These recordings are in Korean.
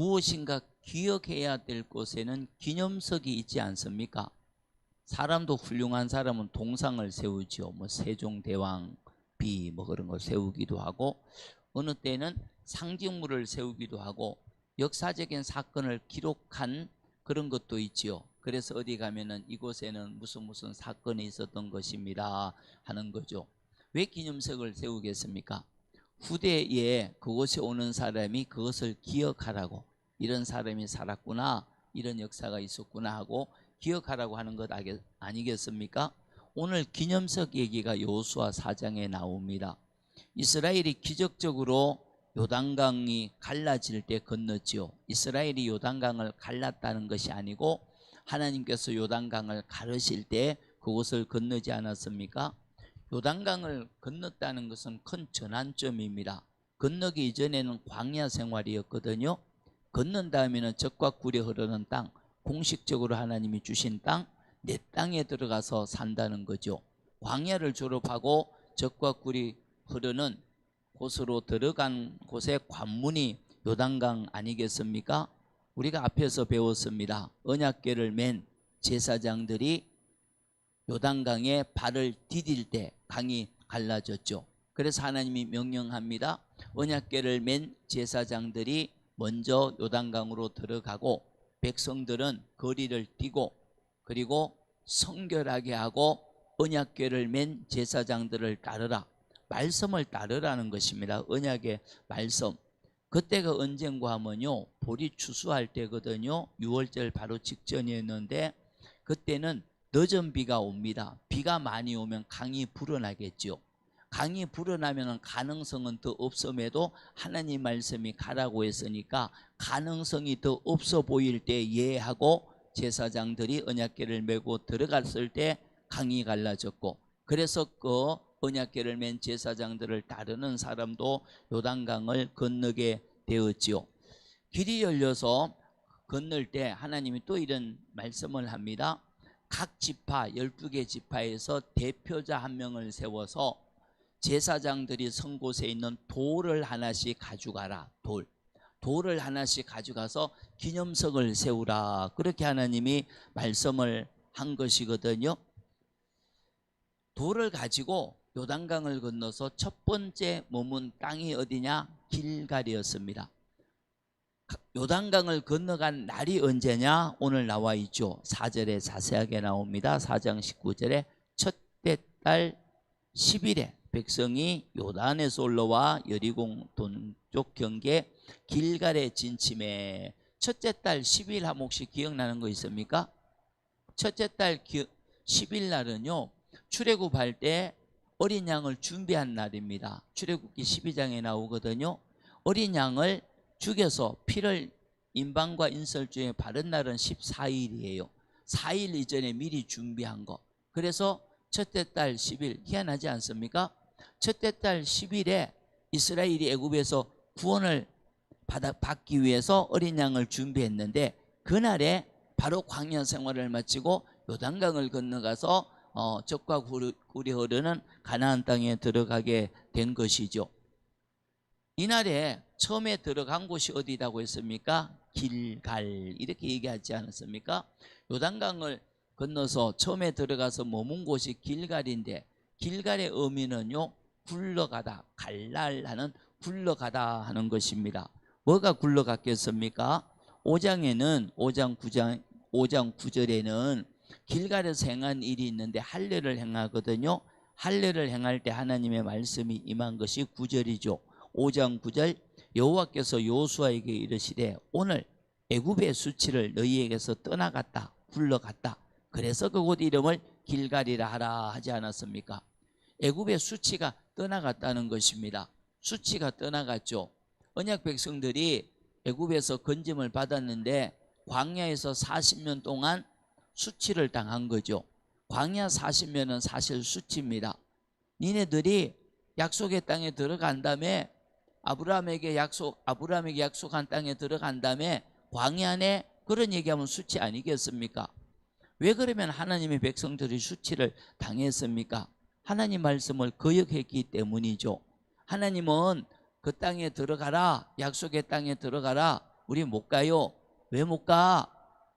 무엇인가 기억해야 될 곳에는 기념석이 있지 않습니까? 사람도 훌륭한 사람은 동상을 세우지요. 뭐 세종대왕 비 뭐 그런 걸 세우기도 하고 어느 때는 상징물을 세우기도 하고 역사적인 사건을 기록한 그런 것도 있지요. 그래서 어디 가면은 이곳에는 무슨 무슨 사건이 있었던 것입니다 하는 거죠. 왜 기념석을 세우겠습니까? 후대에 그곳에 오는 사람이 그것을 기억하라고 이런 사람이 살았구나 이런 역사가 있었구나 하고 기억하라고 하는 것 아니겠습니까? 오늘 기념석 얘기가 요수아 4장에 나옵니다. 이스라엘이 기적적으로 요단강이 갈라질 때 건넜지요. 이스라엘이 요단강을 갈랐다는 것이 아니고 하나님께서 요단강을 가르실 때 그곳을 건너지 않았습니까? 요단강을 건넜다는 것은 큰 전환점입니다. 건너기 이전에는 광야 생활이었거든요. 건넌 다음에는 적과 꿀이 흐르는 땅, 공식적으로 하나님이 주신 땅, 내 땅에 들어가서 산다는 거죠. 광야를 졸업하고 적과 꿀이 흐르는 곳으로 들어간 곳의 관문이 요단강 아니겠습니까? 우리가 앞에서 배웠습니다. 언약궤를 맨 제사장들이 요단강에 발을 디딜 때 강이 갈라졌죠. 그래서 하나님이 명령합니다. 언약궤를 맨 제사장들이 먼저 요단강으로 들어가고 백성들은 거리를 뛰고 그리고 성결하게 하고 언약궤를 맨 제사장들을 따르라. 말씀을 따르라는 것입니다. 언약의 말씀. 그때가 언젠가 하면요. 볼이 추수할 때거든요. 6월절 바로 직전이었는데 그때는 늦은 비가 옵니다. 비가 많이 오면 강이 불어나겠죠. 강이 불어나면 가능성은 더 없음에도 하나님 말씀이 가라고 했으니까 가능성이 더 없어 보일 때 예하고 제사장들이 언약궤를 메고 들어갔을 때 강이 갈라졌고 그래서 그 언약궤를 맨 제사장들을 따르는 사람도 요단강을 건너게 되었지요. 길이 열려서 건널 때 하나님이 또 이런 말씀을 합니다. 각 지파 12개 지파에서 대표자 한 명을 세워서 제사장들이 선 곳에 있는 돌을 하나씩 가져가라. 돌. 돌을 하나씩 가져가서 기념석을 세우라. 그렇게 하나님이 말씀을 한 것이거든요. 돌을 가지고 요단강을 건너서 첫 번째 머문 땅이 어디냐? 길갈이었습니다. 요단강을 건너간 날이 언제냐? 오늘 나와 있죠. 4절에 자세하게 나옵니다. 4장 19절에 첫째 달 10일에 백성이 요단에서 올라와 여리공 동쪽 경계 길갈에 진침해 첫째 달 10일 한 혹시 기억나는 거 있습니까? 첫째 달 10일 날은요. 출애굽할 때 어린 양을 준비한 날입니다. 출애굽기 12장에 나오거든요. 어린 양을 죽여서 피를 인방과 인설주에 바른 날은 14일이에요. 4일 이전에 미리 준비한 거. 그래서 첫째 달 10일 희한하지 않습니까? 첫째 달 10일에 이스라엘이 애굽에서 구원을 받아, 받기 위해서 어린 양을 준비했는데 그날에 바로 광야 생활을 마치고 요단강을 건너가서 어, 적과 꿀이 흐르는 가나안 땅에 들어가게 된 것이죠. 이날에 처음에 들어간 곳이 어디라고 했습니까? 길갈 이렇게 얘기하지 않았습니까? 요단강을 건너서 처음에 들어가서 머문 곳이 길갈인데 길갈의 의미는요 굴러가다 갈랄하는 굴러가다 하는 것입니다. 뭐가 굴러갔겠습니까? 5장에는 5장 9장 5장 9절에는 길갈에서 행한 일이 있는데 할례를 행하거든요. 할례를 행할 때 하나님의 말씀이 임한 것이 9절이죠. 5장 9절 여호와께서 요수아에게 이르시되 오늘 애굽의 수치를 너희에게서 떠나갔다 굴러갔다 그래서 그곳 이름을 길갈이라 하라 하지 않았습니까? 애굽의 수치가 떠나갔다는 것입니다. 수치가 떠나갔죠. 언약 백성들이 애굽에서 건짐을 받았는데 광야에서 40년 동안 수치를 당한 거죠. 광야 40년은 사실 수치입니다. 니네들이 약속의 땅에 들어간 다음에 아브라함에게 약속 아브라함에게 약속한 땅에 들어간 다음에 광야에 그런 얘기하면 수치 아니겠습니까? 왜 그러면 하나님의 백성들이 수치를 당했습니까? 하나님 말씀을 거역했기 때문이죠. 하나님은 그 땅에 들어가라 약속의 땅에 들어가라 우리 못 가요. 왜 못 가?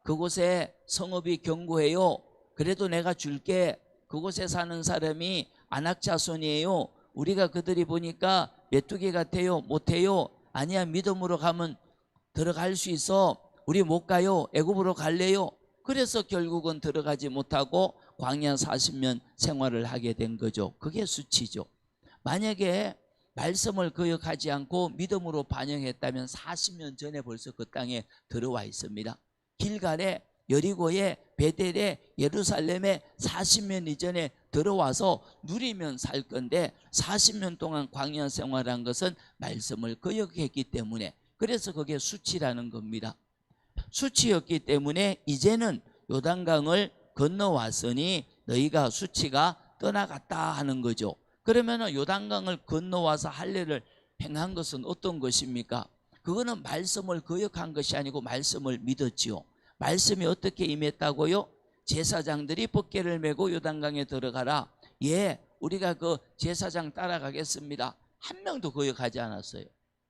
그곳에 성읍이 견고해요. 그래도 내가 줄게. 그곳에 사는 사람이 안악자손이에요. 우리가 그들이 보니까 메뚜기 같아요. 못해요. 아니야 믿음으로 가면 들어갈 수 있어. 우리 못 가요. 애굽으로 갈래요. 그래서 결국은 들어가지 못하고 광야 40년 생활을 하게 된 거죠. 그게 수치죠. 만약에 말씀을 거역하지 않고 믿음으로 반영했다면 40년 전에 벌써 그 땅에 들어와 있습니다. 길갈에 여리고에 베델에 예루살렘에 40년 이전에 들어와서 누리면 살 건데 40년 동안 광야 생활한 것은 말씀을 거역했기 때문에 그래서 그게 수치라는 겁니다. 수치였기 때문에 이제는 요단강을 건너왔으니 너희가 수치가 떠나갔다 하는 거죠. 그러면은 요단강을 건너와서 할례를 행한 것은 어떤 것입니까? 그거는 말씀을 거역한 것이 아니고 말씀을 믿었지요. 말씀이 어떻게 임했다고요? 제사장들이 법궤를 메고 요단강에 들어가라. 예, 우리가 그 제사장 따라가겠습니다. 한 명도 거역하지 않았어요.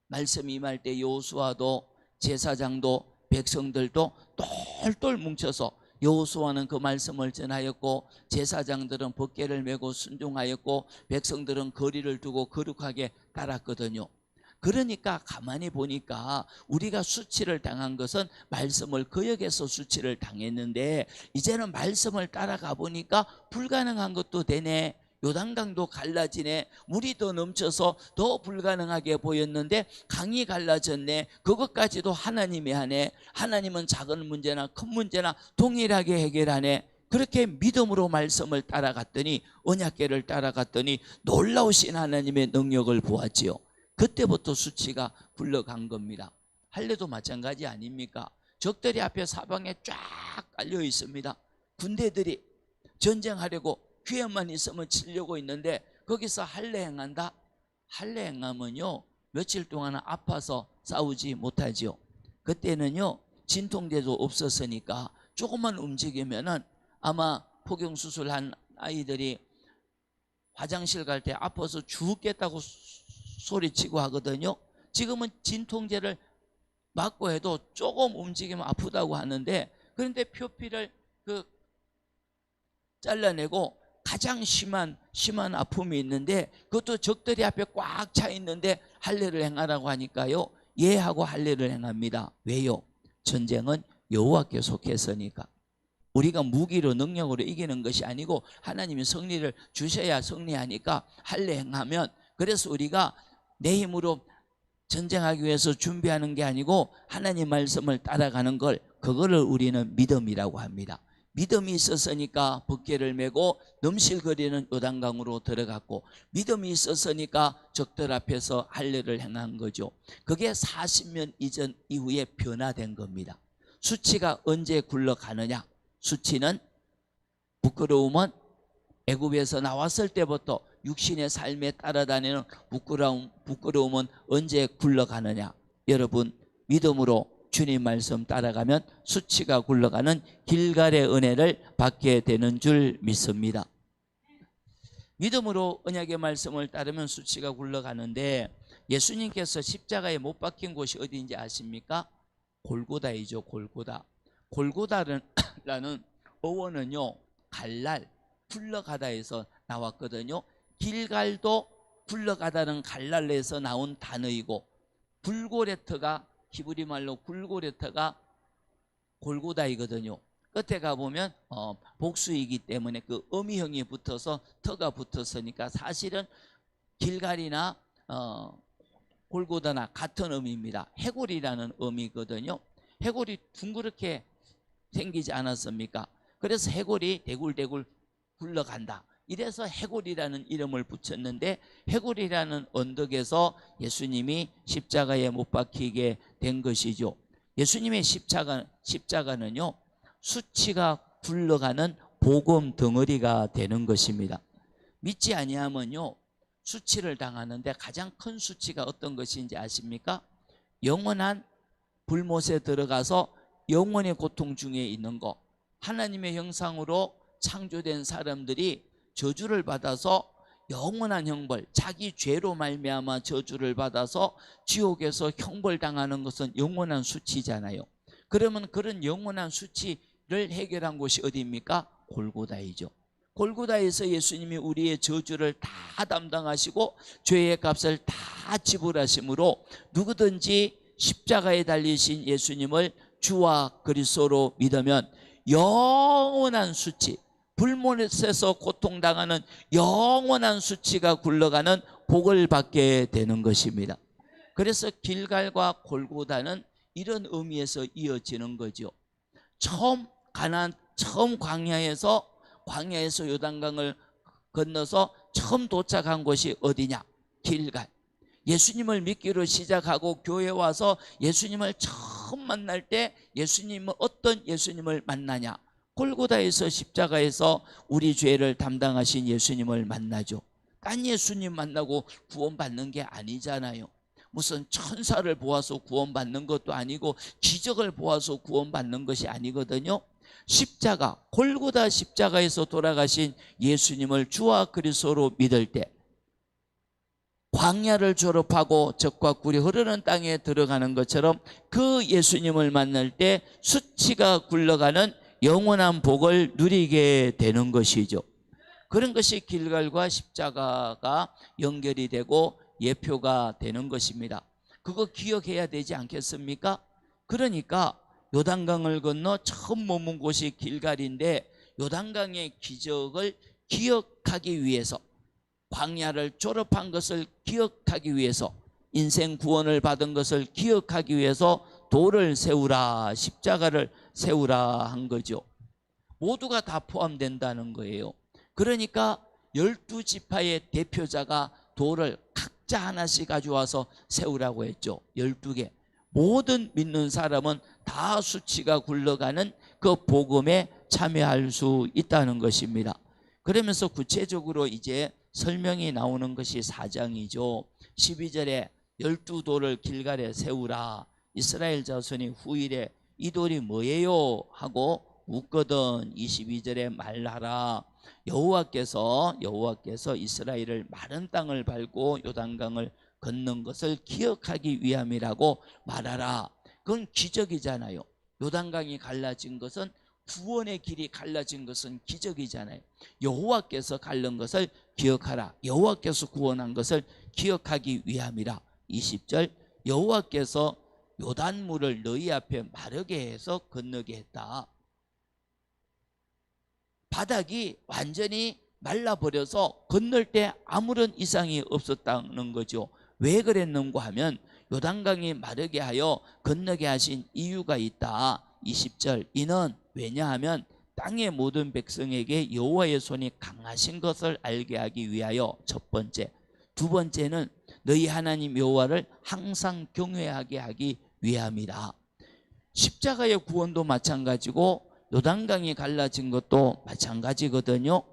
말씀이 임할 때 여호수아도 제사장도 백성들도 똘똘 뭉쳐서 여호수아는 그 말씀을 전하였고 제사장들은 법궤를 메고 순종하였고 백성들은 거리를 두고 거룩하게 따랐거든요. 그러니까 가만히 보니까 우리가 수치를 당한 것은 말씀을 거역해서 수치를 당했는데 이제는 말씀을 따라가 보니까 불가능한 것도 되네. 요단강도 갈라지네. 물이 더 넘쳐서 더 불가능하게 보였는데 강이 갈라졌네. 그것까지도 하나님이 하네. 하나님은 작은 문제나 큰 문제나 동일하게 해결하네. 그렇게 믿음으로 말씀을 따라갔더니 언약계를 따라갔더니 놀라우신 하나님의 능력을 보았지요. 그때부터 수치가 굴러간 겁니다. 할례도 마찬가지 아닙니까? 적들이 앞에 사방에 쫙 깔려 있습니다. 군대들이 전쟁하려고 기회만 있으면 치려고 있는데 거기서 할례 행한다? 할례 행하면요 며칠 동안 아파서 싸우지 못하지요. 그때는요 진통제도 없었으니까 조금만 움직이면은 아마 포경 수술한 아이들이 화장실 갈 때 아파서 죽겠다고 소리치고 하거든요. 지금은 진통제를 맞고 해도 조금 움직이면 아프다고 하는데 그런데 표피를 그 잘라내고 가장 심한 심한 아픔이 있는데 그것도 적들이 앞에 꽉 차 있는데 할례를 행하라고 하니까요. 예 하고 할례를 행합니다. 왜요? 전쟁은 여호와께 속했으니까. 우리가 무기로 능력으로 이기는 것이 아니고 하나님이 승리를 주셔야 승리하니까 할례 행하면 그래서 우리가 내 힘으로 전쟁하기 위해서 준비하는 게 아니고 하나님 말씀을 따라가는 걸 그거를 우리는 믿음이라고 합니다. 믿음이 있었으니까 법궤를 메고 넘실거리는 요단강으로 들어갔고 믿음이 있었으니까 적들 앞에서 할례를 행한 거죠. 그게 40년 이전 이후에 변화된 겁니다. 수치가 언제 굴러가느냐? 수치는 부끄러움은 애굽에서 나왔을 때부터 육신의 삶에 따라다니는 부끄러움, 부끄러움은 언제 굴러가느냐? 여러분 믿음으로 주님 말씀 따라가면 수치가 굴러가는 길갈의 은혜를 받게 되는 줄 믿습니다. 믿음으로 언약의 말씀을 따르면 수치가 굴러가는데 예수님께서 십자가에 못 박힌 곳이 어디인지 아십니까? 골고다이죠, 골고다. 골고다라는 어원은요, 갈날, 굴러가다에서 나왔거든요. 길갈도 굴러가다는 갈랄에서 나온 단어이고 불고레터가 히브리 말로 굴고레터가 골고다이거든요. 끝에 가보면 어, 복수이기 때문에 그 어미형이 붙어서 터가 붙었으니까 사실은 길갈이나 어, 골고다나 같은 의미입니다. 해골이라는 의미거든요. 해골이 둥그렇게 생기지 않았습니까? 그래서 해골이 대굴대굴 굴러간다. 이래서 해골이라는 이름을 붙였는데 해골이라는 언덕에서 예수님이 십자가에 못 박히게 된 것이죠. 예수님의 십자가, 십자가는요, 수치가 굴러가는 복음 덩어리가 되는 것입니다. 믿지 아니하면요, 수치를 당하는데 가장 큰 수치가 어떤 것인지 아십니까? 영원한 불못에 들어가서 영원의 고통 중에 있는 거. 하나님의 형상으로 창조된 사람들이 저주를 받아서 영원한 형벌, 자기 죄로 말미암아 저주를 받아서 지옥에서 형벌 당하는 것은 영원한 수치잖아요. 그러면 그런 영원한 수치를 해결한 곳이 어디입니까? 골고다이죠. 골고다에서 예수님이 우리의 저주를 다 담당하시고 죄의 값을 다 지불하심으로 누구든지 십자가에 달리신 예수님을 주와 그리스도로 믿으면 영원한 수치, 불못에서 고통당하는 영원한 수치가 굴러가는 복을 받게 되는 것입니다. 그래서 길갈과 골고다는 이런 의미에서 이어지는 거죠. 처음 가난 처음 광야에서 광야에서 요단강을 건너서 처음 도착한 곳이 어디냐? 길갈. 예수님을 믿기로 시작하고 교회 와서 예수님을 처음 만날 때 예수님은 어떤 예수님을 만나냐? 골고다에서 십자가에서 우리 죄를 담당하신 예수님을 만나죠. 딴 예수님 만나고 구원받는 게 아니잖아요. 무슨 천사를 보아서 구원받는 것도 아니고 기적을 보아서 구원받는 것이 아니거든요. 십자가 골고다 십자가에서 돌아가신 예수님을 주와 그리스도로 믿을 때 광야를 졸업하고 적과 꿀이 흐르는 땅에 들어가는 것처럼 그 예수님을 만날 때 수치가 굴러가는 영원한 복을 누리게 되는 것이죠. 그런 것이 길갈과 십자가가 연결이 되고 예표가 되는 것입니다. 그거 기억해야 되지 않겠습니까? 그러니까 요단강을 건너 처음 머문 곳이 길갈인데 요단강의 기적을 기억하기 위해서 광야를 졸업한 것을 기억하기 위해서 인생 구원을 받은 것을 기억하기 위해서 돌을 세우라 십자가를 세우라 한 거죠. 모두가 다 포함된다는 거예요. 그러니까 열두 지파의 대표자가 돌을 각자 하나씩 가져와서 세우라고 했죠. 열두 개. 모든 믿는 사람은 다 수치가 굴러가는 그 복음에 참여할 수 있다는 것입니다. 그러면서 구체적으로 이제 설명이 나오는 것이 4장이죠. 12절에 열두 돌을 길갈에 세우라. 이스라엘 자손이 후일에 이 돌이 뭐예요? 하고 묻거든 22절에 말하라. 여호와께서 여호와께서 이스라엘을 마른 땅을 밟고 요단강을 걷는 것을 기억하기 위함이라고 말하라. 그건 기적이잖아요. 요단강이 갈라진 것은 구원의 길이 갈라진 것은 기적이잖아요. 여호와께서 갈른 것을 기억하라. 여호와께서 구원한 것을 기억하기 위함이라. 20절 여호와께서 요단물을 너희 앞에 마르게 해서 건너게 했다. 바닥이 완전히 말라버려서 건널 때 아무런 이상이 없었다는 거죠. 왜 그랬는가 하면 요단강이 마르게 하여 건너게 하신 이유가 있다. 20절 이는 왜냐하면 땅의 모든 백성에게 여호와의 손이 강하신 것을 알게 하기 위하여 첫 번째 두 번째는 너희 하나님 여호와를 항상 경외하게 하기 위함이라 십자가의 구원도 마찬가지고 요단강이 갈라진 것도 마찬가지거든요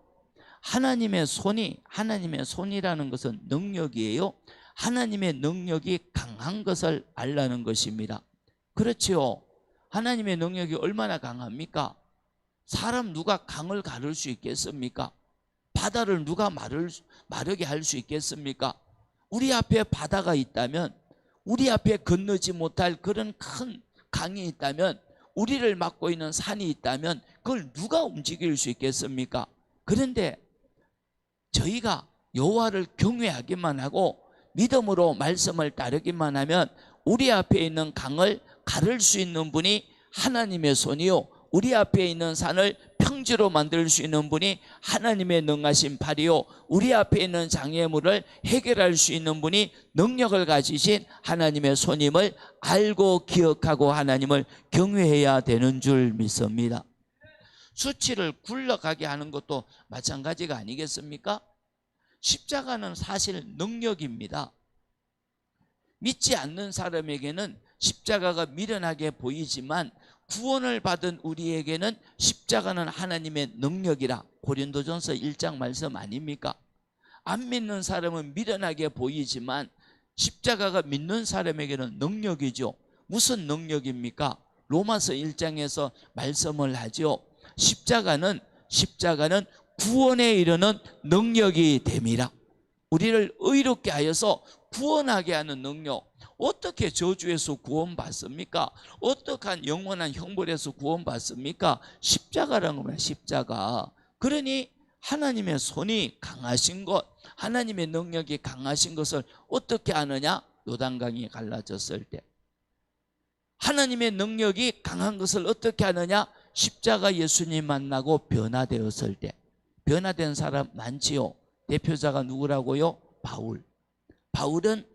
하나님의 손이 하나님의 손이라는 것은 능력이에요 하나님의 능력이 강한 것을 알라는 것입니다 그렇지요 하나님의 능력이 얼마나 강합니까? 사람 누가 강을 가를 수 있겠습니까? 바다를 누가 마를, 마르게 할 수 있겠습니까? 우리 앞에 바다가 있다면 우리 앞에 건너지 못할 그런 큰 강이 있다면 우리를 막고 있는 산이 있다면 그걸 누가 움직일 수 있겠습니까? 그런데 저희가 여호와를 경외하기만 하고 믿음으로 말씀을 따르기만 하면 우리 앞에 있는 강을 가를 수 있는 분이 하나님의 손이요 우리 앞에 있는 산을 평지로 만들 수 있는 분이 하나님의 능하신 팔이요 우리 앞에 있는 장애물을 해결할 수 있는 분이 능력을 가지신 하나님의 손임을 알고 기억하고 하나님을 경외해야 되는 줄 믿습니다 수치를 굴러가게 하는 것도 마찬가지가 아니겠습니까? 십자가는 사실 능력입니다 믿지 않는 사람에게는 십자가가 미련하게 보이지만 구원을 받은 우리에게는 십자가는 하나님의 능력이라 고린도전서 1장 말씀 아닙니까? 안 믿는 사람은 미련하게 보이지만 십자가가 믿는 사람에게는 능력이죠. 무슨 능력입니까? 로마서 1장에서 말씀을 하죠. 십자가는 십자가는 구원에 이르는 능력이 됨이라. 우리를 의롭게 하여서 구원하게 하는 능력. 어떻게 저주에서 구원받습니까? 어떠한 영원한 형벌에서 구원받습니까? 십자가라는 겁니다. 십자가. 그러니 하나님의 손이 강하신 것, 하나님의 능력이 강하신 것을 어떻게 아느냐? 요단강이 갈라졌을 때. 하나님의 능력이 강한 것을 어떻게 아느냐? 십자가 예수님 만나고 변화되었을 때. 변화된 사람 많지요. 대표자가 누구라고요? 바울. 바울은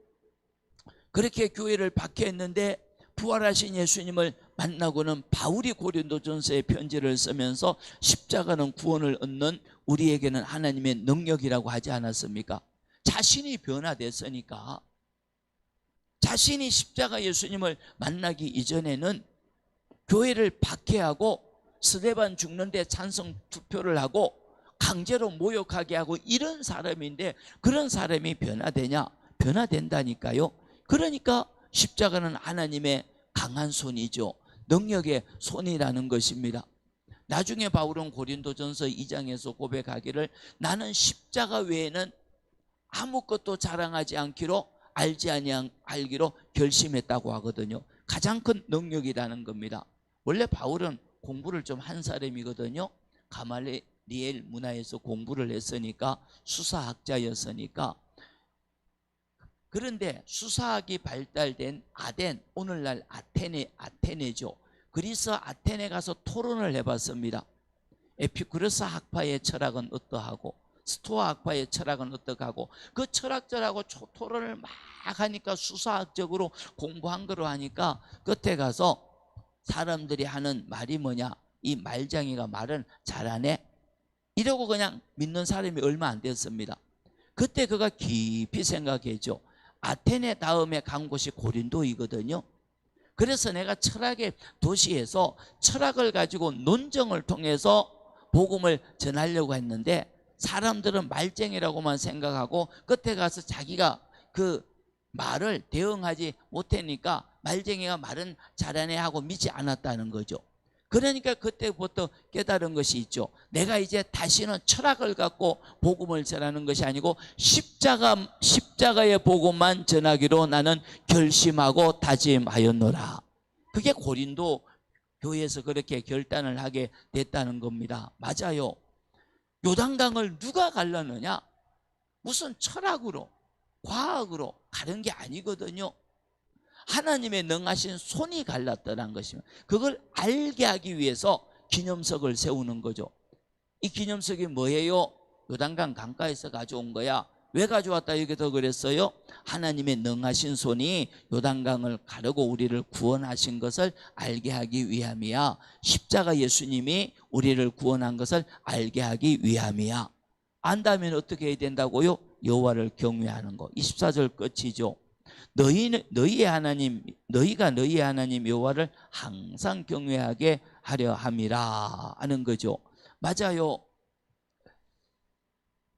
그렇게 교회를 박해했는데 부활하신 예수님을 만나고는 바울이 고린도전서에 편지를 쓰면서 십자가는 구원을 얻는 우리에게는 하나님의 능력이라고 하지 않았습니까? 자신이 변화됐으니까 자신이 십자가 예수님을 만나기 이전에는 교회를 박해하고 스데반 죽는데 찬성 투표를 하고 강제로 모욕하게 하고 이런 사람인데 그런 사람이 변화되냐? 변화된다니까요. 그러니까 십자가는 하나님의 강한 손이죠. 능력의 손이라는 것입니다. 나중에 바울은 고린도전서 2장에서 고백하기를 나는 십자가 외에는 아무것도 자랑하지 않기로 알지 아니한 알기로 결심했다고 하거든요. 가장 큰 능력이라는 겁니다. 원래 바울은 공부를 좀 한 사람이거든요. 가말리엘 문화에서 공부를 했으니까 수사학자였으니까 그런데 수사학이 발달된 아덴 오늘날 아테네 아테네죠. 그리스 아테네 가서 토론을 해봤습니다. 에피쿠르스 학파의 철학은 어떠하고 스토아 학파의 철학은 어떡하고 그 철학자라고 초- 토론을 막 하니까 수사학적으로 공부한 거로 하니까 끝에 가서 사람들이 하는 말이 뭐냐 이 말장이가 말은 잘하네 이러고 그냥 믿는 사람이 얼마 안 됐습니다. 그때 그가 깊이 생각했죠. 아테네 다음에 간 곳이 고린도이거든요. 그래서 내가 철학의 도시에서 철학을 가지고 논정을 통해서 복음을 전하려고 했는데 사람들은 말쟁이라고만 생각하고 끝에 가서 자기가 그 말을 대응하지 못하니까 말쟁이가 말은 잘하네 하고 믿지 않았다는 거죠. 그러니까 그때부터 깨달은 것이 있죠. 내가 이제 다시는 철학을 갖고 복음을 전하는 것이 아니고 십자가 십자가의 복음만 전하기로 나는 결심하고 다짐하였노라. 그게 고린도 교회에서 그렇게 결단을 하게 됐다는 겁니다. 맞아요. 요단강을 누가 갈랐느냐? 무슨 철학으로, 과학으로 가른 게 아니거든요. 하나님의 능하신 손이 갈랐다는 것입니다. 그걸 알게 하기 위해서 기념석을 세우는 거죠. 이 기념석이 뭐예요? 요단강 강가에서 가져온 거야. 왜 가져왔다 여기서 그랬어요? 하나님의 능하신 손이 요단강을 가르고 우리를 구원하신 것을 알게 하기 위함이야. 십자가 예수님이 우리를 구원한 것을 알게 하기 위함이야. 안다면 어떻게 해야 된다고요? 여호와를 경외하는 거. 24절 끝이죠. 너희는 너희의 하나님 너희가 너희의 하나님 여호와를 항상 경외하게 하려 함이라 하는 거죠. 맞아요.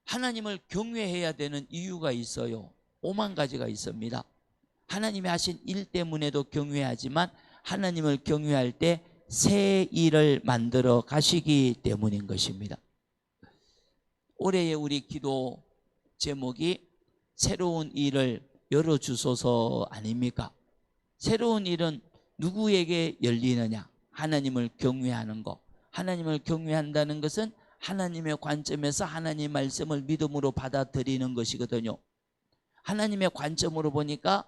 하나님을 경외해야 되는 이유가 있어요. 오만 가지가 있습니다. 하나님이 하신 일 때문에도 경외하지만 하나님을 경외할 때 새 일을 만들어 가시기 때문인 것입니다. 올해의 우리 기도 제목이 새로운 일을 열어주소서 아닙니까? 새로운 일은 누구에게 열리느냐? 하나님을 경외하는 것. 하나님을 경외한다는 것은 하나님의 관점에서 하나님 말씀을 믿음으로 받아들이는 것이거든요. 하나님의 관점으로 보니까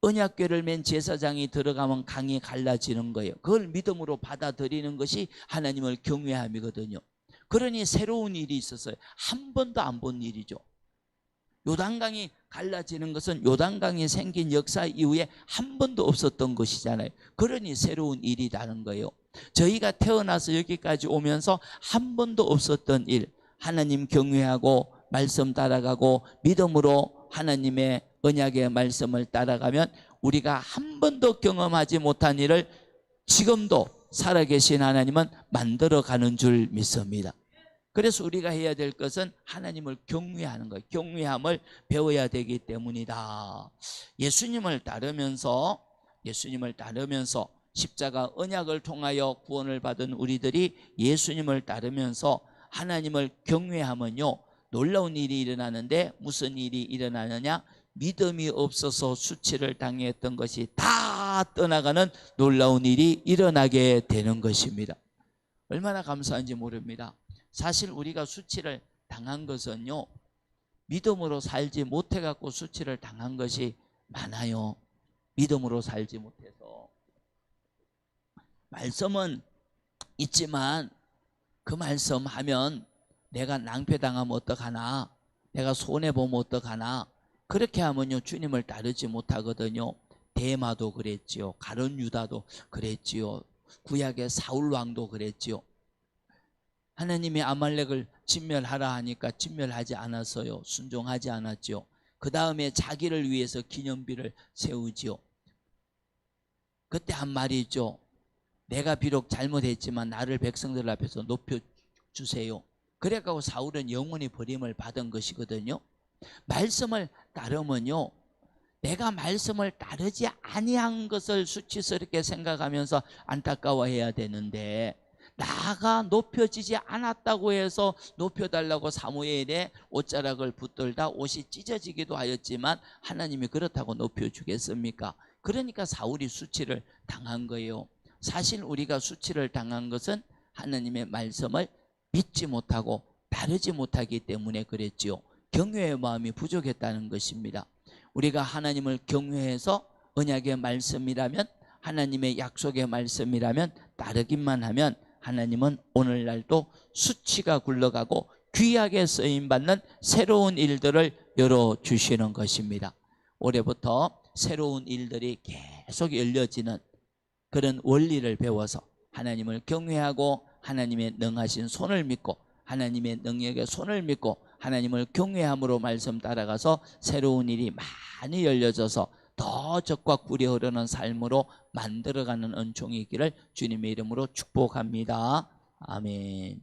언약궤를 맨 제사장이 들어가면 강이 갈라지는 거예요. 그걸 믿음으로 받아들이는 것이 하나님을 경외함이거든요. 그러니 새로운 일이 있었어요. 한 번도 안 본 일이죠. 요단강이 갈라지는 것은 요단강이 생긴 역사 이후에 한 번도 없었던 것이잖아요. 그러니 새로운 일이라는 거예요. 저희가 태어나서 여기까지 오면서 한 번도 없었던 일, 하나님 경외하고 말씀 따라가고 믿음으로 하나님의 언약의 말씀을 따라가면 우리가 한 번도 경험하지 못한 일을 지금도 살아계신 하나님은 만들어가는 줄 믿습니다. 그래서 우리가 해야 될 것은 하나님을 경외하는 거예요. 경외함을 배워야 되기 때문이다. 예수님을 따르면서 예수님을 따르면서 십자가 언약을 통하여 구원을 받은 우리들이 예수님을 따르면서 하나님을 경외하면요. 놀라운 일이 일어나는데 무슨 일이 일어나느냐? 믿음이 없어서 수치를 당했던 것이 다 떠나가는 놀라운 일이 일어나게 되는 것입니다. 얼마나 감사한지 모릅니다. 사실 우리가 수치를 당한 것은요, 믿음으로 살지 못해 갖고 수치를 당한 것이 많아요. 믿음으로 살지 못해서. 말씀은 있지만 그 말씀 하면 내가 낭패당하면 어떡하나? 내가 손해보면 어떡하나? 그렇게 하면요, 주님을 따르지 못하거든요. 대마도 그랬지요. 가론 유다도 그랬지요. 구약의 사울 왕도 그랬지요. 하나님이 아말렉을 진멸하라 하니까 진멸하지 않았어요. 순종하지 않았지요. 그 다음에 자기를 위해서 기념비를 세우지요. 그때 한 말이 있죠. 내가 비록 잘못했지만 나를 백성들 앞에서 높여 주세요. 그래가고 사울은 영원히 버림을 받은 것이거든요. 말씀을 따르면요. 내가 말씀을 따르지 아니한 것을 수치스럽게 생각하면서 안타까워해야 되는데 나가 높여지지 않았다고 해서 높여달라고 사무엘의 옷자락을 붙들다 옷이 찢어지기도 하였지만 하나님이 그렇다고 높여주겠습니까? 그러니까 사울이 수치를 당한 거예요. 사실 우리가 수치를 당한 것은 하나님의 말씀을 믿지 못하고 따르지 못하기 때문에 그랬지요. 경외의 마음이 부족했다는 것입니다. 우리가 하나님을 경외해서 언약의 말씀이라면 하나님의 약속의 말씀이라면 따르기만 하면 하나님은 오늘날도 수치가 굴러가고 귀하게 쓰임 받는 새로운 일들을 열어 주시는 것입니다. 올해부터 새로운 일들이 계속 열려지는 그런 원리를 배워서 하나님을 경외하고 하나님의 능하신 손을 믿고 하나님의 능력의 손을 믿고 하나님을 경외함으로 말씀 따라가서 새로운 일이 많이 열려져서 더 적과 꿀이 흐르는 삶으로 만들어가는 은총이 있기를 주님의 이름으로 축복합니다. 아멘.